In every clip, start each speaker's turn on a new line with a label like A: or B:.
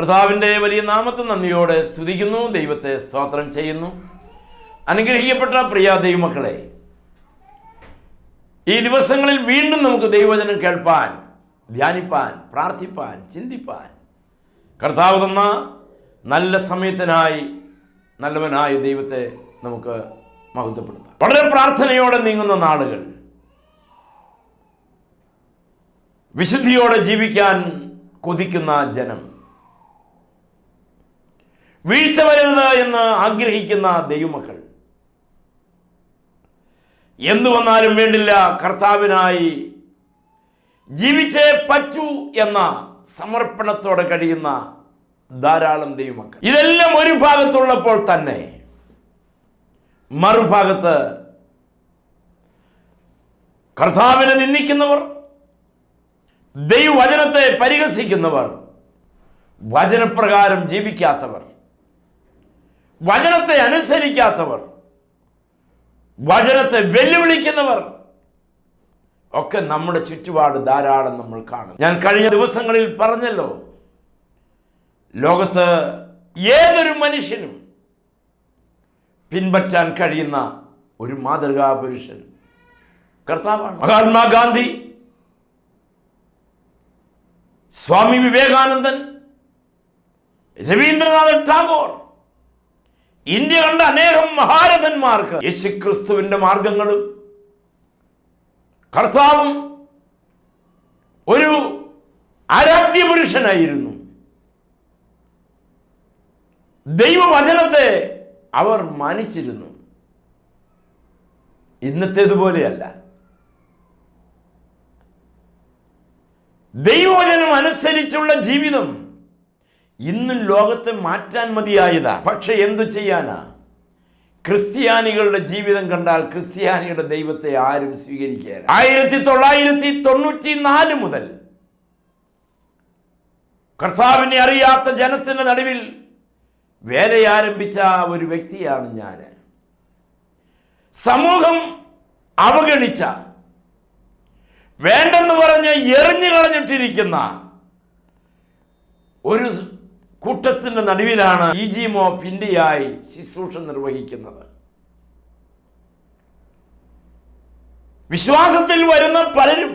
A: കർത്താവിന്റെ വലിയ നാമത്തെ നന്ദിയോടെ സ്തുതിക്കുന്നു ദൈവത്തെ സ്തോത്രം ചെയ്യുന്നു. അനുഗ്രഹിക്കപ്പെട്ട പ്രിയ ദൈവമക്കളെ ഈ ദിവസങ്ങളിൽ വീണ്ടും നമുക്ക് ദൈവവചനം കേൾപ്പാൻ ധ്യാനിപ്പാൻ പ്രാർത്ഥിപ്പാൻ ചിന്തിപ്പാൻ. കർത്താവ് തന്ന നല്ല സമയത്തിനായി നല്ലവനായ ദൈവത്തെ നമുക്ക് മഹത്വപ്പെടുത്താം. വളരെ പ്രാർത്ഥനയോടെ നീങ്ങുന്ന നാളുകൾ. വിശുദ്ധിയോടെ ജീവിക്കാൻ കൊതിക്കുന്ന ജനം. വീഴ്ച വരരുത് എന്ന് ആഗ്രഹിക്കുന്ന ദൈവമക്കൾ. എന്തു വന്നാലും വേണ്ടില്ല കർത്താവിനായി ജീവിച്ചേ പറ്റൂ എന്ന സമർപ്പണത്തോടെ കഴിയുന്ന ധാരാളം ദൈവമക്കൾ. ഇതെല്ലാം ഒരു ഭാഗത്തുള്ളപ്പോൾ തന്നെ മറുഭാഗത്ത് കർത്താവിനെ നിന്ദിക്കുന്നവർ ദൈവവചനത്തെ പരിഹസിക്കുന്നവർ വചനപ്രകാരം ജീവിക്കാത്തവർ വചനത്തെ അനുസരിക്കാത്തവർ വചനത്തെ വെല്ലുവിളിക്കുന്നവർ ഒക്കെ നമ്മുടെ ചുറ്റുപാട് ധാരാളം നമ്മൾ കാണും ഞാൻ കഴിഞ്ഞ ദിവസങ്ങളിൽ പറഞ്ഞല്ലോ ലോകത്ത് ഏതൊരു മനുഷ്യനും പിൻപറ്റാൻ കഴിയുന്ന ഒരു മാതൃകാ പുരുഷൻ കർത്താവാണ്. മഹാത്മാഗാന്ധി സ്വാമി വിവേകാനന്ദൻ രവീന്ദ്രനാഥ് ടാഗോർ ഇന്ത്യ കണ്ട അനേകം മഹാരഥന്മാർക്ക് യേശുക്രിസ്തുവിന്റെ മാർഗങ്ങളും കർത്താവും ഒരു ആരാധ്യ പുരുഷനായിരുന്നു ദൈവവചനത്തെ അവർ മാനിച്ചിരുന്നു. ഇന്നത്തേതുപോലെയല്ല ദൈവവചനം അനുസരിച്ചുള്ള ജീവിതം ഇന്നും ലോകത്തെ മാറ്റാൻ മതിയായതാ. പക്ഷെ എന്തു ചെയ്യാനാ? ക്രിസ്ത്യാനികളുടെ ജീവിതം കണ്ടാൽ ക്രിസ്ത്യാനിയുടെ ദൈവത്തെ ആരും സ്വീകരിക്കാൻ ആയിരത്തി തൊള്ളായിരത്തി തൊണ്ണൂറ്റി നാല് മുതൽ കർത്താവിനെ അറിയാത്ത ജനത്തിന്റെ നടുവിൽ വേല ആരംഭിച്ച ഒരു വ്യക്തിയാണ് ഞാൻ സമൂഹം അവഗണിച്ച വേണ്ടെന്ന് പറഞ്ഞ് എറിഞ്ഞു കളഞ്ഞിട്ടിരിക്കുന്ന ഒരു കൂട്ടത്തിന്റെ നടുവിലാണ് ഇ ജി മോഫ് ഇന്ത്യയായി ശുശ്രൂഷ നിർവഹിക്കുന്നത്. വിശ്വാസത്തിൽ വരുന്ന പലരും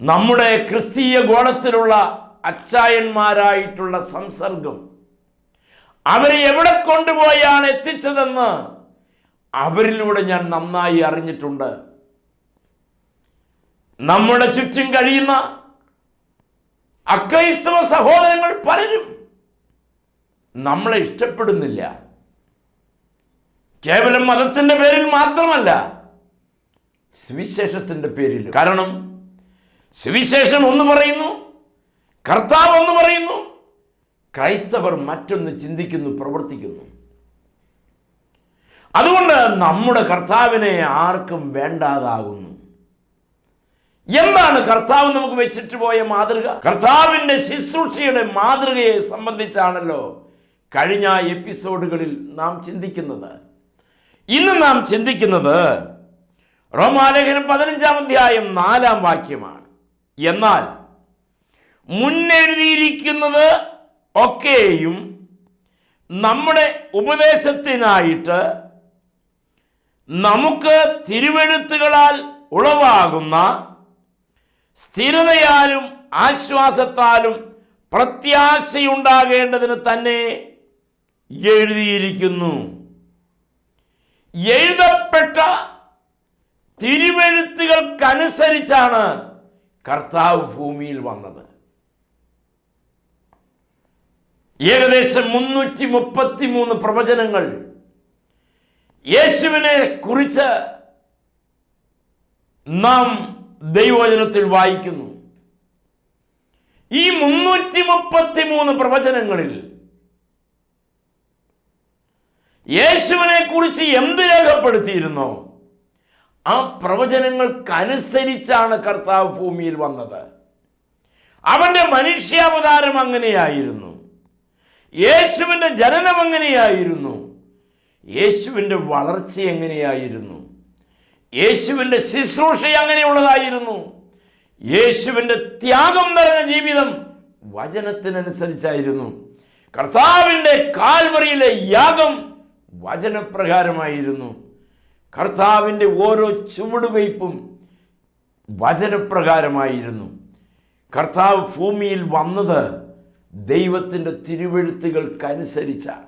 A: നമ്മുടെ ക്രിസ്തീയ ഗോളത്തിലുള്ള അച്ചായന്മാരായിട്ടുള്ള സംസർഗം അവരെ എവിടെ കൊണ്ടുപോയാണ് എത്തിച്ചതെന്ന് അവരിലൂടെ ഞാൻ നന്നായി അറിഞ്ഞിട്ടുണ്ട്. നമ്മുടെ ചുറ്റും കഴിയുന്ന അക്രൈസ്തവ സഹോദരങ്ങൾ പലരും നമ്മളെ ഇഷ്ടപ്പെടുന്നില്ല. കേവലം മതത്തിന്റെ പേരിൽ മാത്രമല്ല സുവിശേഷത്തിന്റെ പേരിൽ കാരണം സുവിശേഷം ഒന്ന് പറയുന്നു കർത്താവ് ഒന്ന് പറയുന്നു ക്രൈസ്തവർ മറ്റൊന്ന് ചിന്തിക്കുന്നു പ്രവർത്തിക്കുന്നു. അതുകൊണ്ട് നമ്മുടെ കർത്താവിനെ ആർക്കും വേണ്ടാതാകുന്നു. എന്താണ് കർത്താവ് നമുക്ക് വെച്ചിട്ട് പോയ മാതൃക? കർത്താവിന്റെ ശുശ്രൂഷയുടെ മാതൃകയെ സംബന്ധിച്ചാണല്ലോ കഴിഞ്ഞ എപ്പിസോഡുകളിൽ നാം ചിന്തിക്കുന്നത്. ഇന്ന് നാം ചിന്തിക്കുന്നത് റോമാലേഖനം പതിനഞ്ചാം അധ്യായം നാലാം വാക്യമാണ്. എന്നാൽ മുന്നെഴുതിയിരിക്കുന്നത് ഒക്കെയും നമ്മുടെ ഉപദേശത്തിനായിട്ട് നമുക്ക് തിരുവെഴുത്തുകളാൽ ഉളവാകുന്ന സ്ഥിരതയാലും ആശ്വാസത്താലും പ്രത്യാശയുണ്ടാകേണ്ടതിന് തന്നെ എഴുതിയിരിക്കുന്നു. എഴുതപ്പെട്ട തിരുവെഴുത്തുകൾക്കനുസരിച്ചാണ് കർത്താവ് ഭൂമിയിൽ വന്നത്. ഏകദേശം മുന്നൂറ്റി മുപ്പത്തി മൂന്ന് പ്രവചനങ്ങൾ യേശുവിനെ കുറിച്ച് നാം ദൈവവചനത്തിൽ വായിക്കുന്നു. ഈ മുന്നൂറ്റി മുപ്പത്തി മൂന്ന് പ്രവചനങ്ങളിൽ യേശുവിനെ കുറിച്ച് എന്ത് രേഖപ്പെടുത്തിയിരുന്നോ? ആ പ്രവചനങ്ങൾക്കനുസരിച്ചാണ് കർത്താവ് ഭൂമിയിൽ വന്നത്. അവന്റെ മനുഷ്യാവതാരം അങ്ങനെയായിരുന്നു. യേശുവിന്റെ ജനനം അങ്ങനെയായിരുന്നു. യേശുവിന്റെ വളർച്ച എങ്ങനെയായിരുന്നു? യേശുവിന്റെ ശുശ്രൂഷ അങ്ങനെയുള്ളതായിരുന്നു. യേശുവിന്റെ ത്യാഗം നിറഞ്ഞ ജീവിതം വചനത്തിനനുസരിച്ചായിരുന്നു. കർത്താവിന്റെ കാൽവറിയിലെ യാഗം വചനപ്രകാരമായിരുന്നു. കർത്താവിന്റെ ഓരോ ചുവടുവയ്പും വചനപ്രകാരമായിരുന്നു. കർത്താവ് ഭൂമിയിൽ വന്നത് ദൈവത്തിന്റെ തിരുവെഴുത്തുകൾക്കനുസരിച്ചാണ്.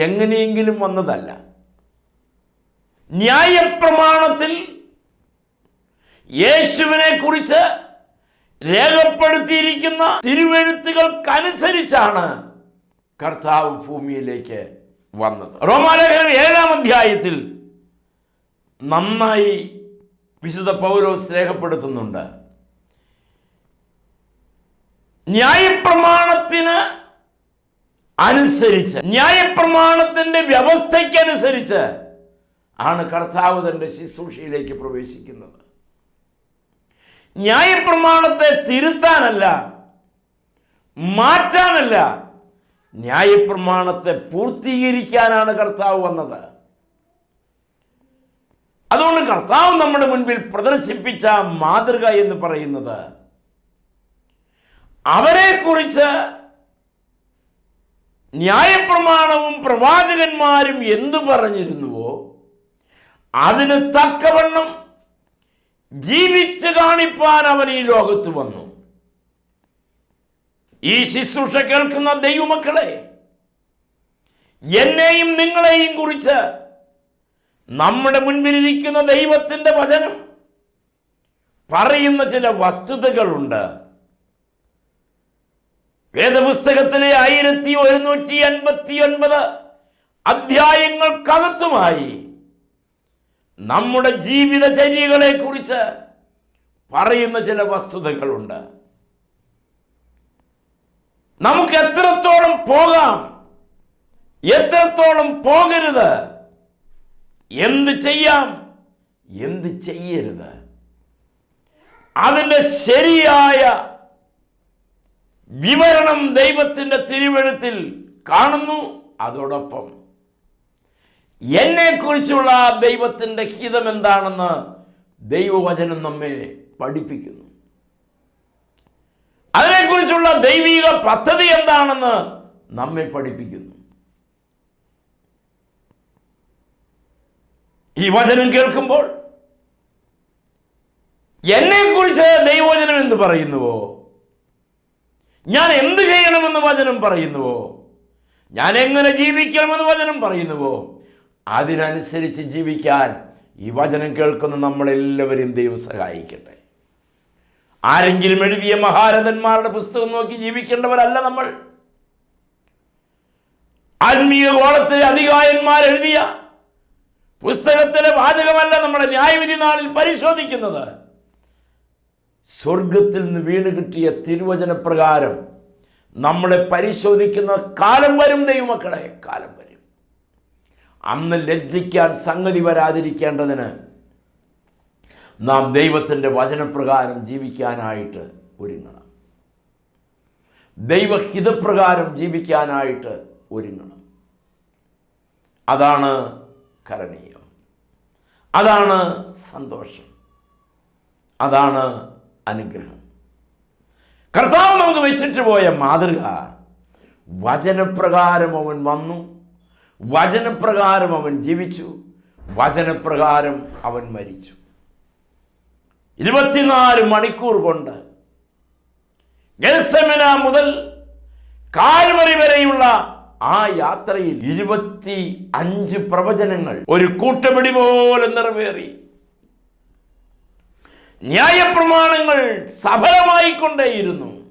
A: എങ്ങനെയെങ്കിലും വന്നതല്ല. ന്യായപ്രമാണത്തിൽ യേശുവിനെ കുറിച്ച് രേഖപ്പെടുത്തിയിരിക്കുന്ന തിരുവെഴുത്തുകൾക്കനുസരിച്ചാണ് കർത്താവ് ഭൂമിയിലേക്ക് വന്നത്. റോമാലേഖനം ഏഴാം അധ്യായത്തിൽ നന്നായി വിശുദ്ധ പൗലോസ് രേഖപ്പെടുത്തുന്നുണ്ട്. ന്യായപ്രമാണത്തിന് അനുസരിച്ച് ന്യായപ്രമാണത്തിന്റെ വ്യവസ്ഥയ്ക്കനുസരിച്ച് ആണ് കർത്താവ് തന്റെ ശുശ്രൂഷയിലേക്ക് പ്രവേശിക്കുന്നത്. ന്യായപ്രമാണത്തെ തിരുത്താനല്ല മാറ്റാനല്ല ന്യായപ്രമാണത്തെ പൂർത്തീകരിക്കാനാണ് കർത്താവ് വന്നത്. അതുകൊണ്ട് കർത്താവ് നമ്മുടെ മുൻപിൽ പ്രദർശിപ്പിച്ച മാതൃക എന്ന് പറയുന്നത് അവരെക്കുറിച്ച് ന്യായപ്രമാണവും പ്രവാചകന്മാരും എന്തു പറഞ്ഞിരുന്നുവോ? അതിന് തക്കവണ്ണം ജീവിച്ച് കാണിപ്പാൻ അവൻ ഈ ലോകത്ത് വന്നു. ഈ ശുശ്രൂഷ കേൾക്കുന്ന ദൈവമക്കളെ എന്നെയും നിങ്ങളെയും കുറിച്ച് നമ്മുടെ മുൻപിലിരിക്കുന്ന ദൈവത്തിന്റെ വചനം പറയുന്ന ചില വസ്തുതകളുണ്ട്. വേദപുസ്തകത്തിലെ ആയിരത്തി ഒരുന്നൂറ്റി അൻപത്തി ഒൻപത് അധ്യായങ്ങൾക്കകത്തുമായി നമ്മുടെ ജീവിതചര്യകളെ കുറിച്ച് പറയുന്ന ചില വസ്തുതകളുണ്ട്. നമുക്ക് എത്രത്തോളം പോകാം? എത്രത്തോളം പോകരുത്? എന്ത് ചെയ്യാം? എന്ത് ചെയ്യരുത്? അതിന്റെ ശരിയായ വിവരണം ദൈവത്തിന്റെ തിരുവഴുത്തിൽ കാണുന്നു. അതോടൊപ്പം എന്നെക്കുറിച്ചുള്ള ദൈവത്തിന്റെ ഹിതം എന്താണെന്ന് ദൈവവചനം നമ്മെ പഠിപ്പിക്കുന്നു. അതിനെക്കുറിച്ചുള്ള ദൈവിക പദ്ധതി എന്താണെന്ന് നമ്മെ പഠിപ്പിക്കുന്നു. ഈ വചനം കേൾക്കുമ്പോൾ എന്നെക്കുറിച്ച് ദൈവവചനം എന്ത് പറയുന്നുവോ? ഞാൻ എന്ത് ചെയ്യണമെന്ന് വചനം പറയുന്നുവോ? ഞാൻ എങ്ങനെ ജീവിക്കണമെന്ന് വചനം പറയുന്നുവോ? അതിനനുസരിച്ച് ജീവിക്കാൻ ഈ വചനം കേൾക്കുന്ന നമ്മളെല്ലാവരെയും ദൈവം സഹായിക്കട്ടെ. ആരെങ്കിലും എഴുതിയ മഹാരഥന്മാരുടെ പുസ്തകം നോക്കി ജീവിക്കേണ്ടവരല്ല നമ്മൾ. ആത്മീയ കോളത്തിലെ അധികായന്മാർ എഴുതിയ പുസ്തകത്തിലെ വാചകമല്ല നമ്മുടെ ന്യായവിധി നാളിൽ പരിശോധിക്കുന്നത്. സ്വർഗത്തിൽ നിന്ന് വീണ് കിട്ടിയ തിരുവചനപ്രകാരം നമ്മളെ പരിശോധിക്കുന്ന കാലം വരും ദൈവമക്കളെ കാലം വരും. അന്ന് ലജ്ജിക്കാൻ സംഗതി വരാതിരിക്കേണ്ടതിന് നാം ദൈവത്തിന്റെ വചനപ്രകാരം ജീവിക്കാനായിട്ട് ഒരുങ്ങണം. ദൈവഹിതപ്രകാരം ജീവിക്കാനായിട്ട് ഒരുങ്ങണം. അതാണ് കരണീയം. അതാണ് സന്തോഷം. അതാണ് അനുഗ്രഹം. കർത്താവ് നമുക്ക് വെച്ചിട്ട് പോയ മാതൃക വചനപ്രകാരം അവൻ വന്നു. വചനപ്രകാരം അവൻ ജീവിച്ചു വചനപ്രകാരം അവൻ മരിച്ചു. ഇരുപത്തിനാല് മണിക്കൂർ കൊണ്ട് ഗൽസമന മുതൽ കാൽമറി വരെയുള്ള ആ യാത്രയിൽ ഇരുപത്തി അഞ്ച് പ്രവചനങ്ങൾ ഒരു കൂട്ടപിടി പോലെ നിറവേറി. ന്യായപ്രമാണങ്ങൾ സഫലമായിക്കൊണ്ടേയിരുന്നു.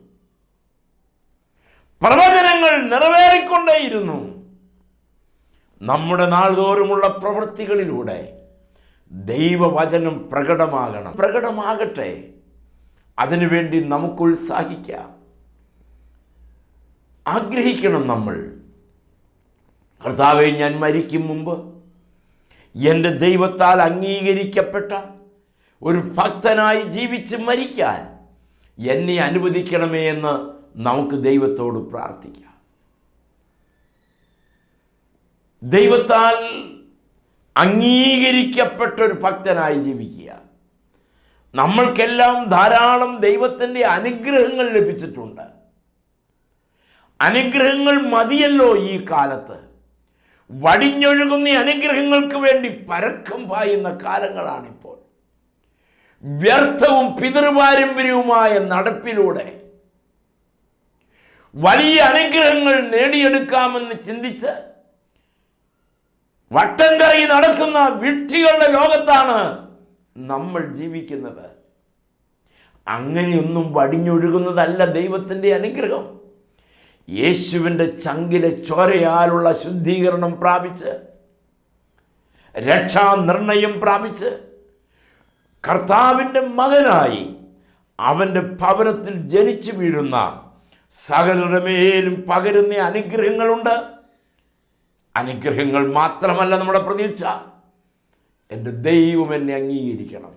A: പ്രവചനങ്ങൾ നിറവേറിക്കൊണ്ടേയിരുന്നു. നമ്മുടെ നാൾതോറുമുള്ള പ്രവൃത്തികളിലൂടെ ദൈവവചനം പ്രകടമാകണം. പ്രകടമാകട്ടെ. അതിനുവേണ്ടി നമുക്ക് ഉത്സാഹിക്കാം. ആഗ്രഹിക്കണം നമ്മൾ. കർത്താവെ ഞാൻ മരിക്കും മുമ്പ് എന്റെ ദൈവത്താൽ അംഗീകരിക്കപ്പെട്ട ഒരു ഭക്തനായി ജീവിച്ച് മരിക്കാൻ എന്നെ അനുവദിക്കണമേ എന്ന് നമുക്ക് ദൈവത്തോട് പ്രാർത്ഥിക്കാം. ദൈവത്താൽ അംഗീകരിക്കപ്പെട്ട ഒരു ഭക്തനായി ജീവിക്കുക. നമ്മൾക്കെല്ലാം ധാരാളം ദൈവത്തിന്റെ അനുഗ്രഹങ്ങൾ ലഭിച്ചിട്ടുണ്ട്. അനുഗ്രഹങ്ങൾ മതിയല്ലോ ഈ കാലത്ത്. വടിഞ്ഞൊഴുകുന്ന അനുഗ്രഹങ്ങൾക്ക് വേണ്ടി പരക്കം പായുന്ന കാലങ്ങളാണിപ്പോൾ. വ്യർത്ഥവും പിതൃപാരമ്പര്യവുമായ നടപ്പിലൂടെ വലിയ അനുഗ്രഹങ്ങൾ നേടിയെടുക്കാമെന്ന് ചിന്തിച്ച് വട്ടം കറങ്ങി നടക്കുന്ന വിഡ്ഢികളുടെ ലോകത്താണ് നമ്മൾ ജീവിക്കുന്നത്. അങ്ങനെയൊന്നും വടിഞ്ഞൊഴുകുന്നതല്ല ദൈവത്തിന്റെ അനുഗ്രഹം. യേശുവിന്റെ ചങ്കിലെ ചോരയാലുള്ള ശുദ്ധീകരണം പ്രാപിച്ച് രക്ഷാനിർണയം പ്രാപിച്ച് കർത്താവിന്റെ മകനായി അവന്റെ ഭവനത്തിൽ ജനിച്ചു വീഴുന്ന സകലരുടെ മേലും പകരുന്ന അനുഗ്രഹങ്ങളുണ്ട്. അനുഗ്രഹങ്ങൾ മാത്രമല്ല നമ്മുടെ പ്രതീക്ഷ. എന്റെ ദൈവം എന്നെ അംഗീകരിക്കണം.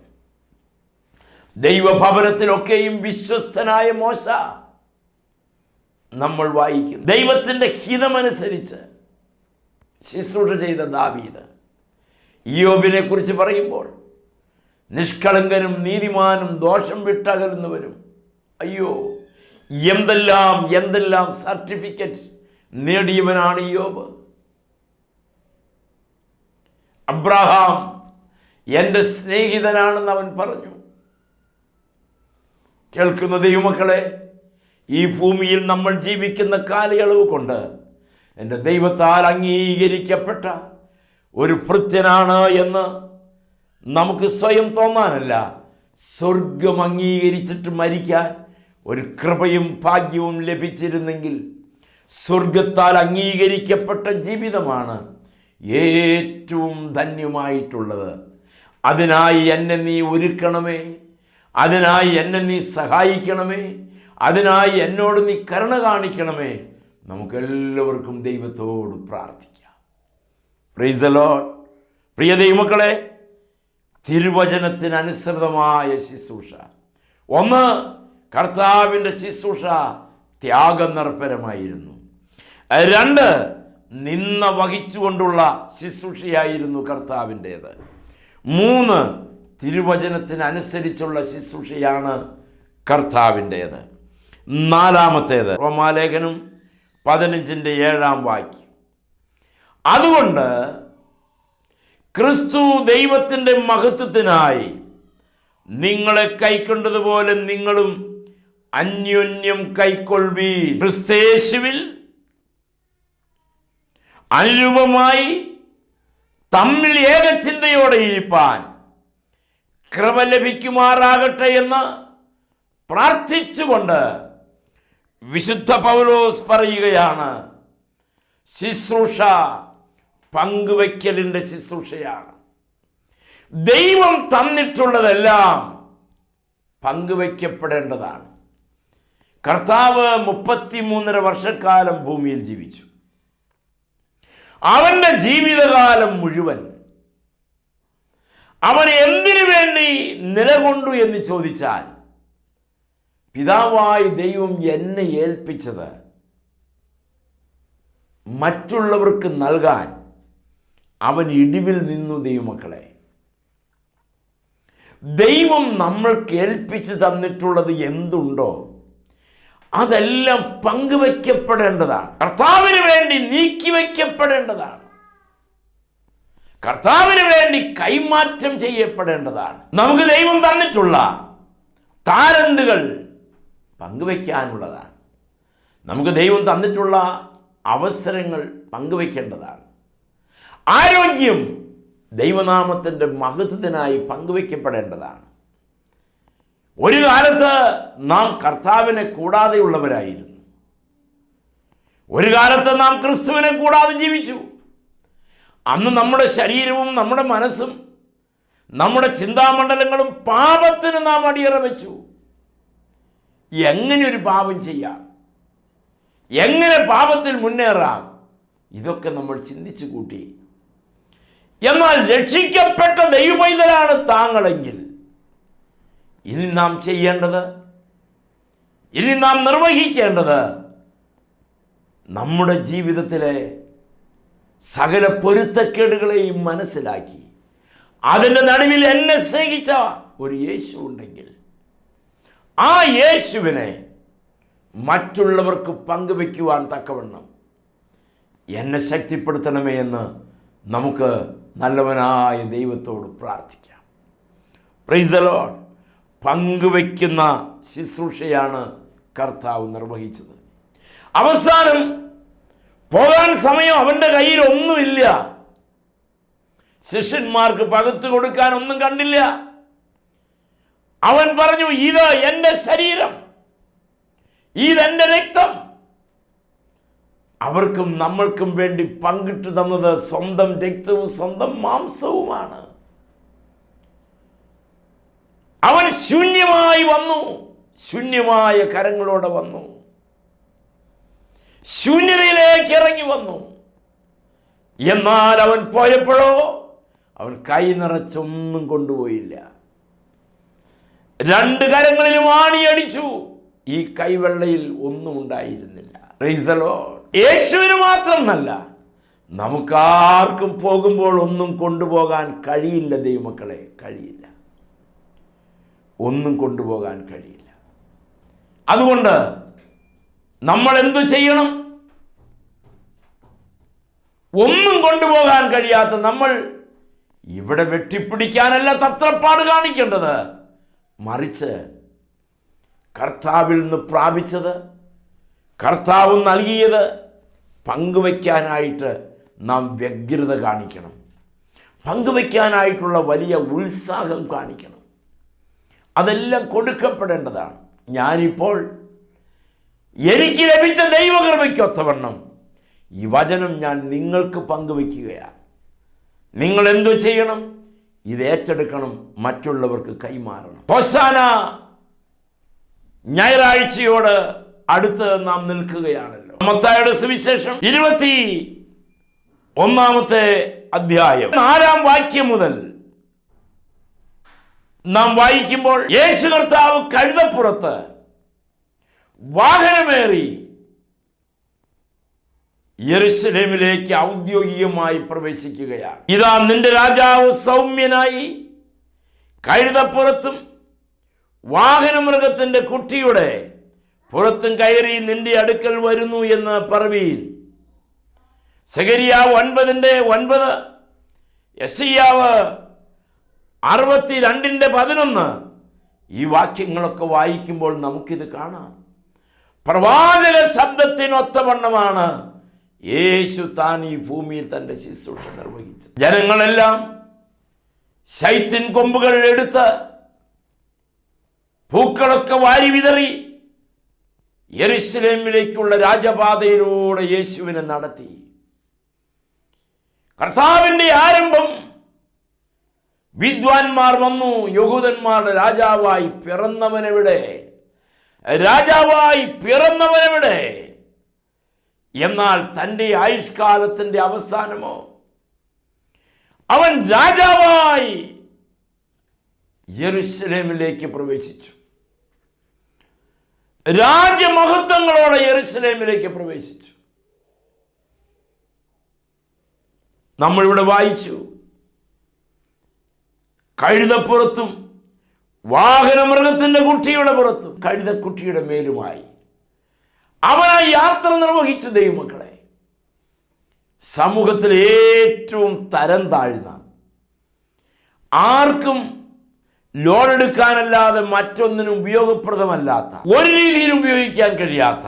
A: ദൈവഭവനത്തിലൊക്കെയും വിശ്വസ്തനായ മോശ നമ്മൾ വായിക്കുന്നു ദൈവത്തിന്റെ ഹിതമനുസരിച്ച് ശുശ്രൂഷ ചെയ്ത ദാവീദ് യോബിനെ കുറിച്ച് പറയുമ്പോൾ നിഷ്കളങ്കനും നീതിമാനും ദോഷം വിട്ടകലുന്നവരും അയ്യോ എന്തെല്ലാം എന്തെല്ലാം സർട്ടിഫിക്കറ്റ് നേടിയവനാണ് ഇയോബ് അബ്രഹാം എന്റെ സ്നേഹിതനാണെന്ന് അവൻ പറഞ്ഞു. കേൾക്കുന്ന ദൈവമക്കളെ ഈ ഭൂമിയിൽ നമ്മൾ ജീവിക്കുന്ന കാലയളവ് കൊണ്ട് എന്റെ ദൈവത്താൽ അംഗീകരിക്കപ്പെട്ട ഒരു ഭൃത്യനാണ് എന്ന് നമുക്ക് സ്വയം തോന്നാനല്ല. സ്വർഗം അംഗീകരിച്ചിട്ട് മരിക്കാൻ ഒരു കൃപയും ഭാഗ്യവും ലഭിച്ചിരുന്നെങ്കിൽ സ്വർഗത്താൽ അംഗീകരിക്കപ്പെട്ട ജീവിതമാണ് ഏറ്റവും ധന്യമായിട്ടുള്ളത്. അതിനായി എന്നെ നീ ഒരുക്കണമേ. അതിനായി എന്നെ നീ സഹായിക്കണമേ. അതിനായി എന്നോട് നീ കരുണ കാണിക്കണമേ. നമുക്കെല്ലാവർക്കും ദൈവത്തോട് പ്രാർത്ഥിക്കാം. പ്രൈസ് ദ ലോഡ് പ്രിയ ദൈവമക്കളെ തിരുവചനത്തിനനുസൃതമായ ശുശ്രൂഷ. ഒന്ന് കർത്താവിന്റെ ശുശ്രൂഷ ത്യാഗനിർഭരമായിരുന്നു. രണ്ട് നിന്ന വഹിച്ചുകൊണ്ടുള്ള ശുശ്രൂഷയായിരുന്നു കർത്താവിന്റേത്. മൂന്ന് തിരുവചനത്തിനനുസരിച്ചുള്ള ശുശ്രൂഷയാണ് കർത്താവിന്റേത്. നാലാമത്തേത് റോമാലേഖനം പതിനഞ്ചിന്റെ ഏഴാം വാക്യം. അതുകൊണ്ട് ക്രിസ്തു ദൈവത്തിന്റെ മഹത്വത്തിനായി നിങ്ങളെ കൈക്കൊണ്ടതുപോലെ നിങ്ങളും അന്യോന്യം കൈക്കൊള്ളി ക്രിസ്തേശുവിൽ അനുരൂപമായി തമ്മിൽ ഏകചിന്തയോടെ ഇരിപ്പാൻ കൃപ ലഭിക്കുമാറാകട്ടെ എന്ന് പ്രാർത്ഥിച്ചുകൊണ്ട് വിശുദ്ധ പൗലോസ് പറയുകയാണ്. ശുശ്രൂഷ പങ്കുവയ്ക്കലിന്റെ ശുശ്രൂഷയാണ്. ദൈവം തന്നിട്ടുള്ളതെല്ലാം പങ്കുവയ്ക്കപ്പെടേണ്ടതാണ്. കർത്താവ് മുപ്പത്തിമൂന്നര വർഷക്കാലം ഭൂമിയിൽ ജീവിച്ചു. അവന്റെ ജീവിതകാലം മുഴുവൻ അവൻ എന്തിനു വേണ്ടി നിലകൊണ്ടു എന്ന് ചോദിച്ചാൽ പിതാവായി ദൈവം എന്നെ ഏൽപ്പിച്ചത് മറ്റുള്ളവർക്ക് നൽകാൻ അവൻ ഇടിവിൽ നിന്നു ദൈവമക്കളെ. ദൈവം നമ്മൾക്ക് ഏൽപ്പിച്ചു തന്നിട്ടുള്ളത് എന്തുണ്ടോ അതെല്ലാം പങ്കുവയ്ക്കപ്പെടേണ്ടതാണ്. കർത്താവിന് വേണ്ടി നീക്കി വയ്ക്കപ്പെടേണ്ടതാണ്. കർത്താവിന് വേണ്ടി കൈമാറ്റം ചെയ്യപ്പെടേണ്ടതാണ്. നമുക്ക് ദൈവം തന്നിട്ടുള്ള താരന്തുകൾ പങ്കുവയ്ക്കാനുള്ളതാണ്. നമുക്ക് ദൈവം തന്നിട്ടുള്ള അവസരങ്ങൾ പങ്കുവയ്ക്കേണ്ടതാണ്. ആരോഗ്യം ദൈവനാമത്തിന്റെ മഹത്വത്തിനായി പങ്കുവയ്ക്കപ്പെടേണ്ടതാണ്. ഒരു കാലത്ത് നാം കർത്താവിനെ കൂടാതെയുള്ളവരായിരുന്നു ഒരു കാലത്ത് നാം ക്രിസ്തുവിനെ കൂടാതെ ജീവിച്ചു. അന്ന് നമ്മുടെ ശരീരവും നമ്മുടെ മനസ്സും നമ്മുടെ ചിന്താമണ്ഡലങ്ങളും പാപത്തിന് നാം അടിയറ വെച്ചു. എങ്ങനെ ഒരു പാപം ചെയ്യാം? എങ്ങനെ പാപത്തിൽ മുന്നേറാം? ഇതൊക്കെ നമ്മൾ ചിന്തിച്ചു കൂട്ടി. എന്നാൽ രക്ഷിക്കപ്പെട്ട ദൈവപൈതലാണ് താങ്കളെങ്കിൽ ഇനി നാം ചെയ്യേണ്ടത് ഇനി നാം നിർവഹിക്കേണ്ടത് നമ്മുടെ ജീവിതത്തിലെ സകല പൊരുത്തക്കേടുകളെയും മനസ്സിലാക്കി അതിന്റെ നടുവിൽ എന്നെ സ്നേഹിച്ച ഒരു യേശു ഉണ്ടെങ്കിൽ ആ യേശുവിനെ മറ്റുള്ളവർക്ക് പങ്കുവെക്കുവാൻ തക്കവണ്ണം എന്നെ ശക്തിപ്പെടുത്തണമേ എന്ന് നമുക്ക് നല്ലവനായ ദൈവത്തോട് പ്രാർത്ഥിക്കാം. പ്രൈസ് ദ ലോഡ് പങ്കുവെക്കുന്ന ശുശ്രൂഷയാണ് കർത്താവ് നിർവഹിച്ചത്. അവസാനം പോകാൻ സമയം അവന്റെ കയ്യിൽ ഒന്നുമില്ല. ശിഷ്യന്മാർക്ക് പകുത്തു കൊടുക്കാൻ ഒന്നും കണ്ടില്ല. അവൻ പറഞ്ഞു ഇത് എന്റെ ശരീരം. ഇതെന്റെ രക്തം. അവർക്കും നമ്മൾക്കും വേണ്ടി പങ്കിട്ട് തന്നത് സ്വന്തം രക്തവും സ്വന്തം മാംസവുമാണ്. അവൻ ശൂന്യമായി വന്നു. ശൂന്യമായ കരങ്ങളോടെ വന്നു. ശൂന്യതയിലേക്ക് ഇറങ്ങി വന്നു. എന്നാൽ അവൻ പോയപ്പോഴോ അവൻ കൈ നിറച്ചൊന്നും കൊണ്ടുപോയില്ല. രണ്ട് കരങ്ങളിലും ആണിയടിച്ചു. ഈ കൈവെള്ളയിൽ ഒന്നും ഉണ്ടായിരുന്നില്ല. റൈസലോ. യേശുവിന് മാത്രമല്ല നമുക്കാർക്കും പോകുമ്പോൾ ഒന്നും കൊണ്ടുപോകാൻ കഴിയില്ല ദൈവമക്കളെ കഴിയില്ല. ഒന്നും കൊണ്ടുപോകാൻ കഴിയില്ല. അതുകൊണ്ട് നമ്മൾ എന്തു ചെയ്യണം? ഒന്നും കൊണ്ടുപോകാൻ കഴിയാത്ത നമ്മൾ ഇവിടെ വെട്ടിപ്പിടിക്കാനല്ല തത്രപ്പാട് കാണിക്കേണ്ടത്. മറിച്ച് കർത്താവിൽ നിന്ന് പ്രാപിച്ചത് കർത്താവ് നൽകിയത് പങ്കുവയ്ക്കാനായിട്ട് നാം വ്യഗ്രത കാണിക്കണം. പങ്കുവയ്ക്കാനായിട്ടുള്ള വലിയ ഉത്സാഹം കാണിക്കണം. അതെല്ലാം കൊടുക്കപ്പെടേണ്ടതാണ്. ഞാനിപ്പോൾ എനിക്ക് ലഭിച്ച ദൈവകൃപയ്ക്കൊത്തവണ്ണം ഈ വചനം ഞാൻ നിങ്ങൾക്ക് പങ്കുവയ്ക്കുകയാണ്. നിങ്ങൾ എന്തു ചെയ്യണം? ഇത് ഏറ്റെടുക്കണം മറ്റുള്ളവർക്ക് കൈമാറണം. ഹൊസാന ഞായറാഴ്ചയോട് അടുത്ത് നാം നിൽക്കുകയാണല്ലോ. മത്തായുടെ സുവിശേഷം ഇരുപത്തി ഒന്നാമത്തെ അധ്യായം. നാലാം വാക്യം മുതൽ നാം വായിക്കുമ്പോൾ യേശു കർത്താവ് കഴുതപ്പുറത്ത് വാഹനമേറി യെരുസലേമിലേക്ക് ഔദ്യോഗികമായി പ്രവേശിക്കുകയാണ്. ഇതാ നിന്റെ രാജാവ് സൗമ്യനായി കഴുതപ്പുറത്തും വാഹനമൃഗത്തിന്റെ കുട്ടിയുടെ പുറത്തും കയറി നിന്റെ അടുക്കൽ വരുന്നു എന്ന് പറവീൻ. സകരിയാവ് ഒൻപതിന്റെ ഒൻപത് യസിയാവ് അറുപത്തി രണ്ടിന്റെ പതിനൊന്ന്. ഈ വാക്യങ്ങളൊക്കെ വായിക്കുമ്പോൾ നമുക്കിത് കാണാം. പ്രവാചക ശബ്ദത്തിനൊത്തവണ്ണമാണ് യേശു താൻ ഈ ഭൂമിയിൽ തന്റെ ശുശ്രൂഷ നിർവഹിച്ചത്. ജനങ്ങളെല്ലാം ശൈത്യൻ കൊമ്പുകൾ എടുത്ത് പൂക്കളൊക്കെ വാരി വിതറി യെരുസലേമിലേക്കുള്ള രാജപാതയിലൂടെ യേശുവിനെ നടത്തി. കർത്താവിന്റെ ആരംഭം വിദ്വാൻമാർ വന്നു യഹൂദന്മാരുടെ രാജാവായി പിറന്നവനെവിടെ? രാജാവായി പിറന്നവനെവിടെ? എന്നാൽ തന്റെ ആയുഷ്കാലത്തിന്റെ അവസാനമോ? അവൻ രാജാവായി യെരുസലേമിലേക്ക് പ്രവേശിച്ചു. രാജ്യമഹത്വങ്ങളോടെ യെരുസലേമിലേക്ക് പ്രവേശിച്ചു. നമ്മളിവിടെ വായിച്ചു കഴുതപ്പുറത്തും വാഹനമൃഗത്തിന്റെ കുട്ടിയുടെ പുറത്തും കഴുതക്കുട്ടിയുടെ മേലുമായി അവനാ യാത്ര നിർവഹിച്ചു ദൈവമക്കളെ സമൂഹത്തിൽ ഏറ്റവും തരം താഴ്ന്ന ആർക്കും ലോൺ എടുക്കാനല്ലാതെ മറ്റൊന്നിനും ഉപയോഗപ്രദമല്ലാത്ത ഒരു രീതിയിലും ഉപയോഗിക്കാൻ കഴിയാത്ത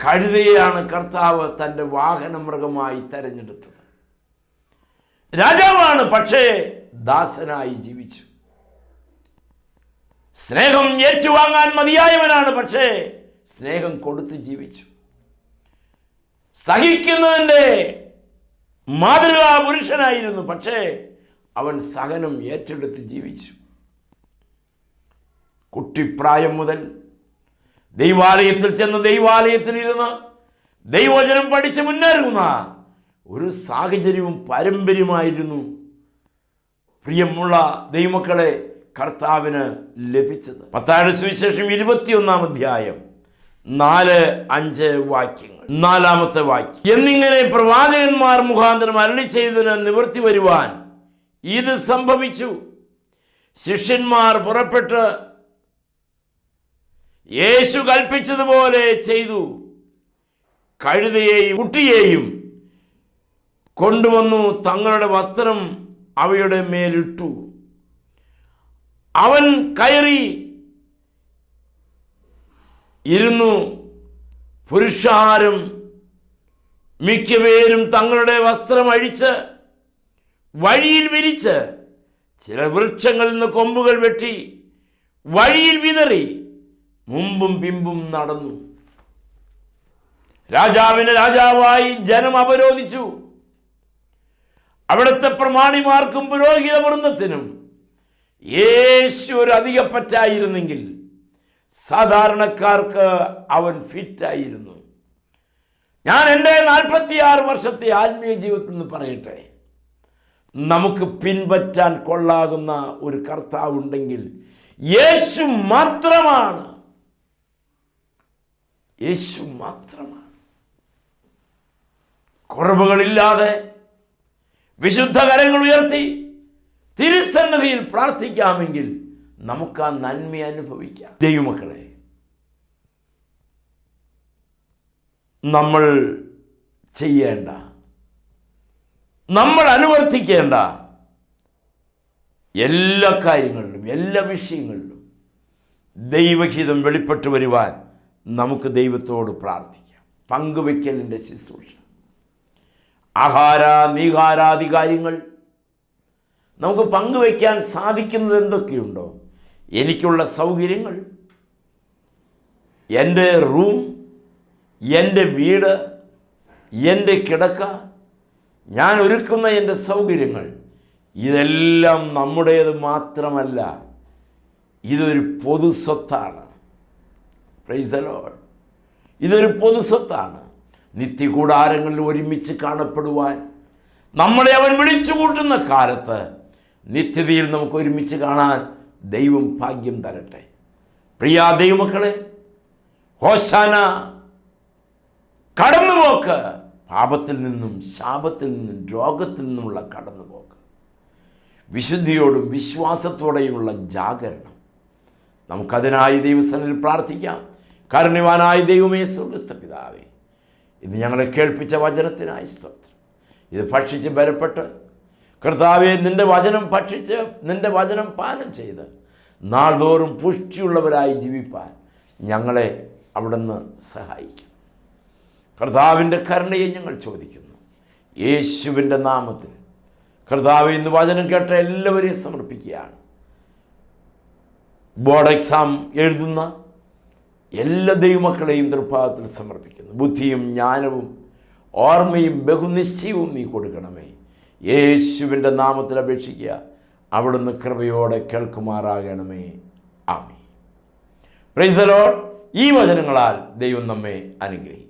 A: കഴുതയെയാണ് കർത്താവ് തന്റെ വാഹനമൃഗമായി തെരഞ്ഞെടുത്തത്. രാജാവാണ് പക്ഷേ ദാസനായി ജീവിച്ചു. സ്നേഹം ഏറ്റുവാങ്ങാൻ മതിയായവനാണ് പക്ഷേ സ്നേഹം കൊടുത്ത് ജീവിച്ചു. സഹിക്കുന്നതിന്റെ മാതൃകാ പുരുഷനായിരുന്നു പക്ഷേ അവൻ സഹനം ഏറ്റെടുത്ത് ജീവിച്ചു. കുട്ടിപ്രായം മുതൽ ദൈവാലയത്തിൽ ചെന്ന് ദൈവാലയത്തിൽ ഇരുന്ന് ദൈവവചനം പഠിച്ച് മുന്നേറുന്ന ഒരു സാഹചര്യവും പാരമ്പര്യമായിരുന്നു പ്രിയമുള്ള ദൈവമക്കളെ കർത്താവിന് ലഭിച്ചത്. പത്താഴ സുവിശേഷം ഇരുപത്തിയൊന്നാം അധ്യായം. നാല് അഞ്ച് വാക്യങ്ങൾ. നാലാമത്തെ വാക്യം. എന്നിങ്ങനെ പ്രവാചകന്മാർ മുഖാന്തരം അരളി ചെയ്തതിന് നിവൃത്തി വരുവാൻ ഇത് സംഭവിച്ചു. ശിഷ്യന്മാർ പുറപ്പെട്ട് യേശു കൽപ്പിച്ചതുപോലെ ചെയ്തു. കഴുതയെയും കുട്ടിയെയും കൊണ്ടുവന്നു തങ്ങളുടെ വസ്ത്രം അവയുടെ മേലിട്ടു. അവൻ കയറി ഇരുന്നു. പുരുഷാരം മിക്കപേരും തങ്ങളുടെ വസ്ത്രം അഴിച്ച് വഴിയിൽ വിരിച്ച് ചില വൃക്ഷങ്ങളിൽ നിന്ന് കൊമ്പുകൾ വെട്ടി വഴിയിൽ വിതറി മുമ്പും പിമ്പും നടന്നു. രാജാവിന് രാജാവായി ജനം അവരോധിച്ചു. അവിടുത്തെ പ്രമാണിമാർക്കും പുരോഹിത വൃന്ദത്തിനും യേശു ഒരു അധികപ്പറ്റായിരുന്നെങ്കിൽ സാധാരണക്കാർക്ക് അവൻ ഫിറ്റായിരുന്നു. ഞാൻ എന്റെ നാൽപ്പത്തിയാറ് വർഷത്തെ ആത്മീയ ജീവിതത്തിൽ നിന്ന് പറയട്ടെ. നമുക്ക് പിൻപറ്റാൻ കൊള്ളാകുന്ന ഒരു കർത്താവ് ഉണ്ടെങ്കിൽ യേശു മാത്രമാണ്. യേശു മാത്രമാണ്. കുറവുകളില്ലാതെ വിശുദ്ധ കരങ്ങൾ ഉയർത്തി തിരുസന്നതിയിൽ പ്രാർത്ഥിക്കാമെങ്കിൽ നമുക്ക് ആ നന്മ അനുഭവിക്കാം. ദൈവമക്കളെ നമ്മൾ ചെയ്യേണ്ട നമ്മൾ അനുവർത്തിക്കേണ്ട എല്ലാ കാര്യങ്ങളിലും എല്ലാ വിഷയങ്ങളിലും ദൈവഹിതം വെളിപ്പെട്ടു വരുവാൻ നമുക്ക് ദൈവത്തോട് പ്രാർത്ഥിക്കാം. പങ്കുവയ്ക്കലിന്റെ ശുശ്രൂഷ. ആഹാര നീഹാരാദി കാര്യങ്ങൾ നമുക്ക് പങ്കുവയ്ക്കാൻ സാധിക്കുന്നത് എന്തൊക്കെയുണ്ടോ? എനിക്കുള്ള സൗകര്യങ്ങൾ എന്റെ റൂം എന്റെ വീട് എന്റെ കിടക്ക ഞാൻ ഒരുക്കുന്ന എന്റെ സൗകര്യങ്ങൾ. ഇതെല്ലാം നമ്മുടേത് മാത്രമല്ല ഇതൊരു പൊതു സ്വത്താണ്. ഇതൊരു പൊതു സ്വത്താണ്. നിത്യകൂടാരങ്ങളിൽ ഒരുമിച്ച് കാണപ്പെടുവാൻ. നമ്മളെ അവൻ വിളിച്ചു കൂട്ടുന്ന കാലത്ത് നിത്യതയിൽ നമുക്ക് ഒരുമിച്ച് കാണാൻ ദൈവം ഭാഗ്യം തരട്ടെ. പ്രിയ ദൈവമക്കളെ ഹോശാന കടന്നുപോക്ക്. പാപത്തിൽ നിന്നും ശാപത്തിൽ നിന്നും രോഗത്തിൽ നിന്നുമുള്ള കടന്നുപോക്ക്. വിശുദ്ധിയോടും വിശ്വാസത്തോടെയുമുള്ള ജാഗരണം. നമുക്കതിനായി ദൈവസനിൽ പ്രാർത്ഥിക്കാം. കാരുണ്യവാനായ ദൈവമേ സ്വർഗസ്ഥ പിതാവേ ഇന്ന് ഞങ്ങളെ കേൾപ്പിച്ച വചനത്തിനായി സ്തോത്രം. ഇത് ഭക്ഷിച്ച് ബലപ്പെട്ട് കർത്താവെ നിന്റെ വചനം ഭക്ഷിച്ച് നിന്റെ വചനം പാനം ചെയ്ത് നാൾതോറും പുഷ്ടിയുള്ളവരായി ജീവിപ്പാൻ ഞങ്ങളെ അവിടുന്ന് സഹായിക്കും. കർത്താവിന്റെ കരുണയെ ഞങ്ങൾ ചോദിക്കുന്നു. യേശുവിന്റെ നാമത്തിൽ കർത്താവ് ഇന്ന് വചനം കേട്ട എല്ലാവരെയും സമർപ്പിക്കുകയാണ്. ബോർഡ് എക്സാം എഴുതുന്ന എല്ലാ ദൈവമക്കളെയും ദൃഭാഗത്തിൽ സമർപ്പിക്കുന്നു. ബുദ്ധിയും ജ്ഞാനവും ഓർമ്മയും ബഹുനിശ്ചയവും നീ കൊടുക്കണമേ. യേശുവിന്റെ നാമത്തിൽ അപേക്ഷിക്കുക. അവിടുന്ന് കൃപയോടെ കേൾക്കുമാറാകണമേ. ആമി പ്രൈസലോൾ ഈ വചനങ്ങളാൽ ദൈവം നമ്മെ അനുഗ്രഹിക്കും.